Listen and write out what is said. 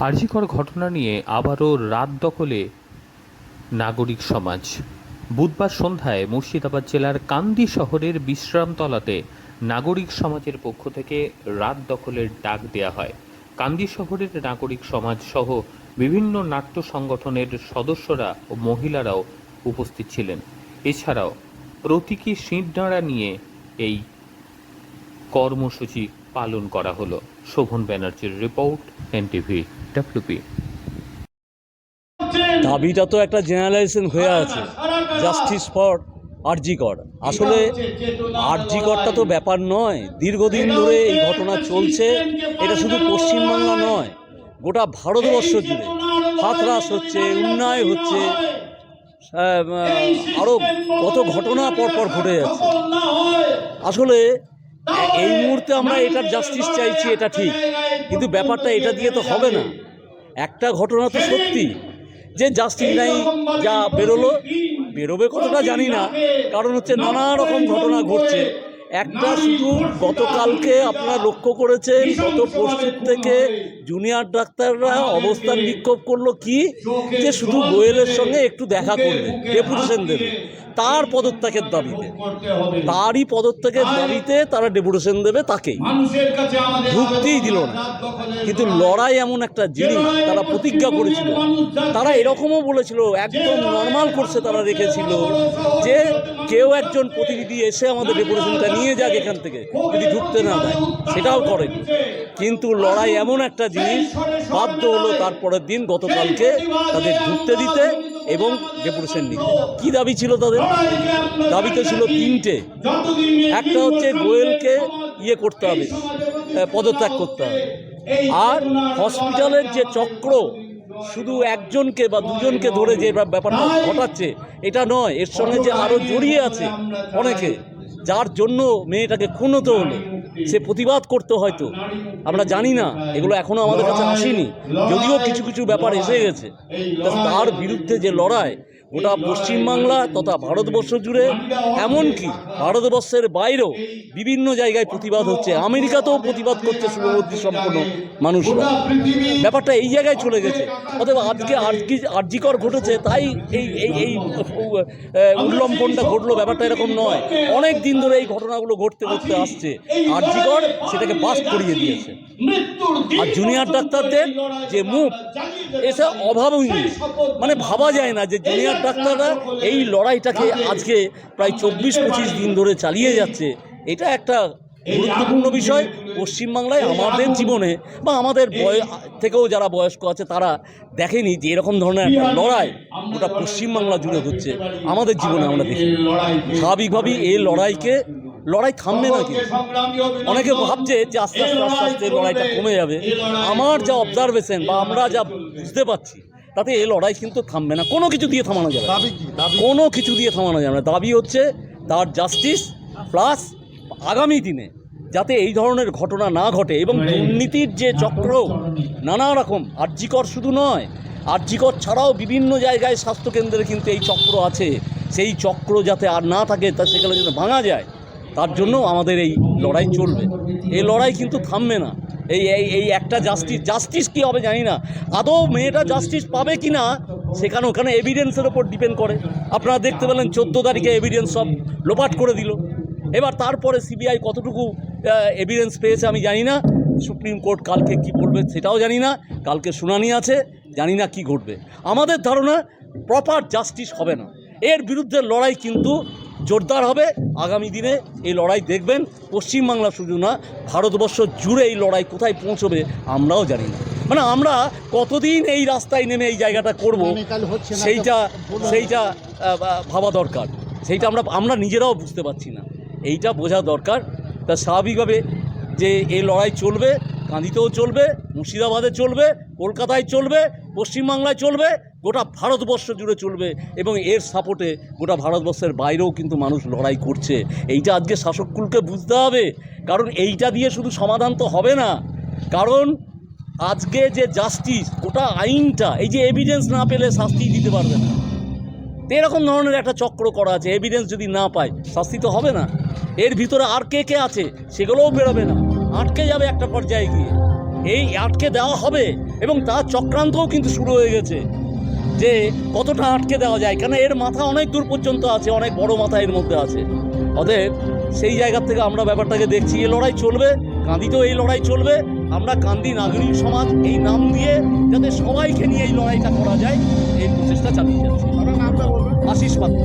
আরজিকর ঘটনা নিয়ে আবারও রাত দখলে নাগরিক সমাজ। বুধবার সন্ধ্যায় মুর্শিদাবাদ জেলার কান্দি শহরের বিশ্রামতলাতে নাগরিক সমাজের পক্ষ থেকে রাত দখলের ডাক দেয়া হয়। কান্দি শহরের নাগরিক সমাজ সহ বিভিন্ন নাট্য সংগঠনের সদস্যরা ও মহিলারাও উপস্থিত ছিলেন। এছাড়াও প্রতীকী সিঁড়ডাঁড়া নিয়ে এই কর্মসূচি পালন করা হলো। শোভন ব্যানার্জির রিপোর্ট, এনটিভি। ডাব্লিউপি দাবিটা তো একটা জেনারেলাইজেশন হয়ে আছে। Justice for RG Kar. আসলে আরজিকরটা তো ব্যাপার নয়। দীর্ঘদিন ধরে এই ঘটনা চলছে। এটা শুধু পশ্চিমবাংলা নয়। গোটা ভারতবর্ষ জুড়ে হাতরাস হচ্ছে, উন্নয় হচ্ছে। আরও কত ঘটনা পরপর ঘটে যাচ্ছে। আসলে এই মুহূর্তে আমরা এটার জাস্টিস চাইছি, এটা ঠিক। কিন্তু ব্যাপারটা এটা দিয়ে তো হবে না। একটা ঘটনা তো সত্যি, যে জাস্টিন নাই যা বেরোলো, বেরোবে কতটা জানি না, কারণ হচ্ছে নানা রকম ঘটনা ঘটছে। একটা শুধু গতকালকে আপনারা লক্ষ্য করেছেন, গত পরশু থেকে জুনিয়র ডাক্তাররা অবস্থান বিক্ষোভ করল কি? যে শুধু গোয়েলের সঙ্গে একটু দেখা করবে, ডেপুটেশন দেবে। তার পদত্যাগের দাবিতে। তারই পদত্যাগের দাবিতে তারা ডেপুটেশন দেবে তাকেই ঢুকতেই দিল না। কিন্তু লড়াই এমন একটা জিনিস তারা প্রতিজ্ঞা করেছিল। তারা এরকমও বলেছিল, একদম নর্মাল করছে তারা রেখেছিল যে কেউ একজন প্রতিনিধি এসে আমাদের ডেপুটেশনটা নিয়ে যাক এখান থেকে, যদি ঢুকতে না দেয় সেটাও করেনি। কিন্তু লড়াই এমন একটা জিনিস, বাধ্য হলো তারপরের দিন গতকালকে তাদের ঢুকতে দিতে এবং ডেপুটেশন নিতে। কী দাবি ছিল তাদের? দাবি তো ছিল তিনটে। একটা হচ্ছে গোয়েলকে ইয়ে করতে হবে পদত্যাগ করতে হবে। আর হসপিটালের যে চক্র, শুধু একজনকে বা দুজনকে ধরে যে ব্যাপ- ব্যাপারটা ঘটাচ্ছে, এটা নয়, এর সঙ্গে যে আরও জড়িয়ে আছে অনেকে যার জন্য মেয়েটাকে খুন হতে হলো। সে প্রতিবাদ করতে হয়তো। আমরা জানি না, এগুলো এখনও আমাদের কাছে আসেনি। যদিও কিছু কিছু ব্যাপার এসে গেছে। তার বিরুদ্ধে যে লড়াই গোটা পশ্চিমবাংলা তথা ভারতবর্ষ জুড়ে এমনকি ভারতবর্ষের বাইরেও বিভিন্ন জায়গায় প্রতিবাদ হচ্ছে। আমেরিকাতেও প্রতিবাদ করছে শুভবুদ্ধি সম্পন্ন মানুষরা। ব্যাপারটা এই জায়গায় চলে গেছে। অতএব আজকে আজকে আর্জিকর ঘটেছে তাই এই এই এই আহ, উল্লম্ফনটা ঘটলো ব্যাপারটা এরকম নয়। অনেক দিন ধরে এই ঘটনাগুলো ঘটতে ঘটতে আসছে। আর্জিকর সেটাকে বাস করিয়ে দিয়েছে। আর জুনিয়র ডাক্তারদের যে মুখ এসে অভাবনীয়। মানে ভাবা যায় না যে জুনিয়র ডাক্তাররা এই লড়াইটাকে আজকে প্রায় চব্বিশ পঁচিশ দিন ধরে চালিয়ে যাচ্ছে। এটা একটা গুরুত্বপূর্ণ বিষয়। পশ্চিমবাংলায় আমাদের জীবনে বা আমাদের বয় থেকেও যারা বয়স্ক আছে, তারা দেখেনি যে এরকম ধরনের একটা লড়াই ওটা পশ্চিমবাংলা জুড়ে হচ্ছে। আমাদের জীবনে আমরা দেখি। স্বাভাবিকভাবেই এই লড়াইকে, লড়াই থামবে না অনেকে ভাবছে যে আস্তে আস্তে আস্তে আস্তে লড়াইটা কমে যাবে। আমার যা অবজারভেশন বা আমরা যা বুঝতে পারছি তাতে এই লড়াই কিন্তু থামবে না। কোনো কিছু দিয়ে থামানো যাবে না। কোনো কিছু দিয়ে থামানো যাবে না। দাবি হচ্ছে তার জাস্টিস প্লাস আগামী দিনে যাতে এই ধরনের ঘটনা না ঘটে এবং দুর্নীতির যে চক্র নানা রকম আর্যিকর শুধু নয় আর্যিকর ছাড়াও বিভিন্ন জায়গায় স্বাস্থ্যকেন্দ্রে কিন্তু এই চক্র আছে। সেই চক্র যাতে আর না থাকে তা সেখানে যেন ভাঙা যায় তার জন্য আমাদের এই লড়াই চলবে। এই লড়াই কিন্তু থামবে না। এই এই এই একটা জাস্টিস জাস্টিস কী হবে জানি না। আদৌ মেয়েটা জাস্টিস পাবে কি না, সেখানে ওখানে এভিডেন্সের ওপর ডিপেন্ড করে। আপনারা দেখতে পেলেন চোদ্দ তারিখে এভিডেন্স সব লোপাট করে দিল। এবার তারপরে সিবিআই কতটুকু এভিডেন্স পেয়েছে আমি জানি না। সুপ্রিম কোর্ট কালকে কি বলবে সেটাও জানি না। কালকে শুনানি আছে, জানি না কি ঘটবে। আমাদের ধারণা প্রপার জাস্টিস হবে না। এর বিরুদ্ধে লড়াই কিন্তু জোরদার হবে। আগামী দিনে এই লড়াই দেখবেন। পশ্চিমবাংলা শুধু না ভারতবর্ষ জুড়ে এই লড়াই কোথায় পৌঁছবে আমরাও জানি না। মানে আমরা কতদিন এই রাস্তায় নেমে এই জায়গাটা করব সেইটা সেইটা ভাবা দরকার। সেইটা আমরা আমরা নিজেরাও বুঝতে পারছি না। এইটা বোঝা দরকার। তা স্বাভাবিকভাবে যে এই লড়াই চলবে কাঁদিতেও চলবে মুর্শিদাবাদে চলবে কলকাতায় চলবে পশ্চিমবাংলায় চলবে গোটা ভারতবর্ষ জুড়ে চলবে এবং এর সাপোর্টে গোটা ভারতবর্ষের বাইরেও কিন্তু মানুষ লড়াই করছে। এইটা আজকে শাসককুলকে বুঝতে হবে। কারণ এইটা দিয়ে শুধু সমাধান তো হবে না। কারণ আজকে যে জাস্টিস গোটা আইনটা, এই যে এভিডেন্স না পেলে শাস্তি দিতে পারবে না। তো এরকম ধরনের একটা চক্র করা আছে এভিডেন্স যদি না পায়, শাস্তি তো হবে না। এর ভিতরে আর কে কে আছে, সেগুলোও বেরোবে না। আটকে যাবে একটা পর্যায়ে গিয়ে। এই আটকে দেওয়া হবে এবং তার চক্রান্তও কিন্তু শুরু হয়ে গেছে। যে কতটা আটকে দেওয়া যায় কেন এর মাথা অনেক দূর পর্যন্ত আছে অনেক বড় মাথা এর মধ্যে আছে। অতএব সেই জায়গার থেকে আমরা ব্যাপারটাকে দেখছি এই লড়াই চলবে কান্দিতেও এই লড়াই চলবে। আমরা কান্দি নাগরিক সমাজ এই নাম দিয়ে যাতে সবাইকে নিয়ে এই লড়াইটা করা যায় এই প্রচেষ্টা চালিয়ে যাচ্ছি। আশিস পাত্র।